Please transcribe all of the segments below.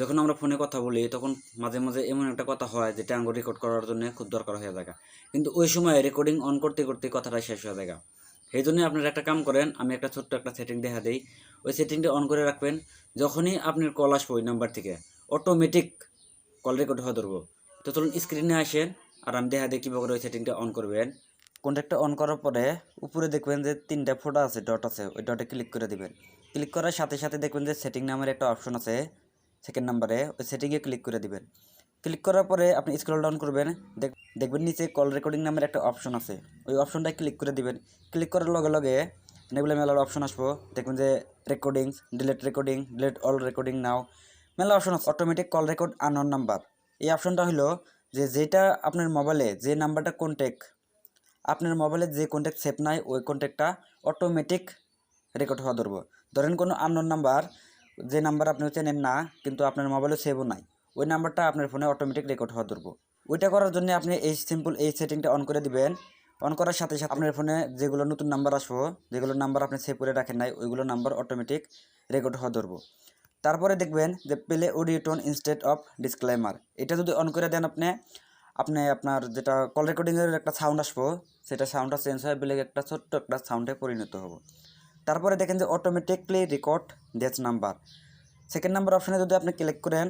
যখন আমরা ফোনে কথা বলি, তখন মাঝে মাঝে এমন একটা কথা হয় যেটা আঙ্গুল রেকর্ড করার জন্য খুব দরকার হয়ে যায় কিন্তু ওই সময় রেকর্ডিং অন করতে করতে কথাটা শেষ হয়ে যায় সেই জন্য আপনারা একটা কাম করেন, আমি একটা ছোট্ট একটা সেটিং দেখা দিই। ওই সেটিংটা অন করে রাখবেন। যখনই আপনার কল আসবে ওই নাম্বার থেকে অটোমেটিক কল রেকর্ড হয়ে ধরবো। তো চলুন স্ক্রিনে আসেন, আর আমি দেখা দিই কীভাবে ওই সেটিংটা অন করবেন। কন্ট্যাক্টটা অন করার পরে উপরে দেখবেন যে তিনটা ফোটা আছে ডট আছে, ওই ডটে ক্লিক করে দিবেন। ক্লিক করার সাথে সাথে দেখবেন যে সেটিং নামের একটা অপশন আছে সেকেন্ড নাম্বারে ওই সেটিংয়ে ক্লিক করে দিবেন। ক্লিক করার পরে আপনি স্ক্রল ডাউন করবেন, দেখ- দেখবেন নিচে কল রেকর্ডিং নামের একটা অপশন আছে। ওই অপশনটায় ক্লিক করে দিবেন। ক্লিক করার লগে লগে এগুলো মেলার অপশন আসব। দেখবেন যে recordings delete recording delete all recording now মেলা অপশন আছে। Automatic call record unknown number এই অপশনটা হলো যে যেটা আপনার মোবাইলে যে নাম্বারটা কন্ট্যাক্ট আপনার মোবাইলে যে কন্ট্যাক্ট সেভ নাই, ওই কন্ট্যাক্টটা অটোমেটিক রেকর্ড হওয়া ধরবো। ধরেন কোনো আননোন নাম্বার যে নাম্বার আপনি চেনেন না, কিন্তু আপনার মোবাইলে সেভও নাই, ওই নাম্বারটা আপনার ফোনে অটোমেটিক রেকর্ড হওয়া ধরবো ওইটা করার জন্য আপনি এই সিম্পল এই সেটিংটা অন করে দিবেন। অন করার সাথে সাথে আপনার ফোনে যেগুলো নতুন নাম্বার আসব, যেগুলো নাম্বার আপনি সেভ করে রাখেন নাই, ওইগুলো নাম্বার অটোমেটিক রেকর্ড হওয়া ধরবো তারপরে দেখবেন যে play audio tone instead of disclaimer এটা যদি অন করে দেন আপনি আপনি আপনার যেটা কল রেকর্ডিংয়ের একটা সাউন্ড আসব, সেটা সাউন্ডটা চেঞ্জ হয় বেলে একটা ছোট্ট একটা সাউন্ডে পরিণত হব। তারপরে দেখেন যে automatically record that number second number অপশানে যদি আপনি ক্লিক করেন,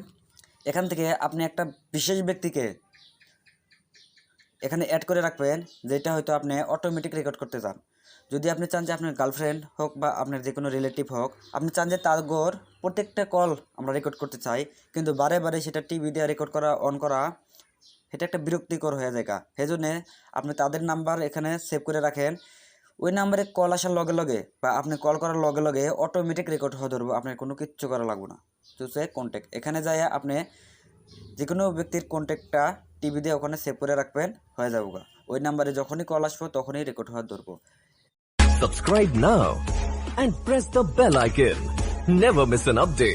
এখান থেকে আপনি একটা বিশেষ ব্যক্তিকে এখানে অ্যাড করে রাখবেন, যেটা হয়তো আপনি অটোমেটিক রেকর্ড করতে চান। যদি আপনি চান যে আপনার গার্লফ্রেন্ড হোক বা আপনার যে কোনো রিলেটিভ হোক, আপনি চান যে তার গোর প্রত্যেকটা কল আমরা রেকর্ড করতে চাই, কিন্তু বারে বারে সেটা টিভি দিয়ে রেকর্ড করা অন করা, সেটা একটা বিরক্তিকর হয়ে যায় সেই জন্যে আপনি তাদের নাম্বার এখানে সেভ করে রাখেন। ওই নাম্বারে কল আসার লগে লগে বা আপনি কল করার লগে লগে অটোমেটিক রেকর্ড হয়ে ধরবো, আপনার কোনো কিচ্ছু করা লাগবে না চুসে কন্ট্যাক্ট এখানে যায় আপনি যে কোনো ব্যক্তির কন্ট্যাক্টটা টিভি দিয়ে ওখানে সেভ করে রাখবেন, হয়ে যাব। ওই নাম্বারে যখনই কল আসব, তখনই রেকর্ড হওয়া ধরবো Subscribe now and press the bell icon. Never miss an update.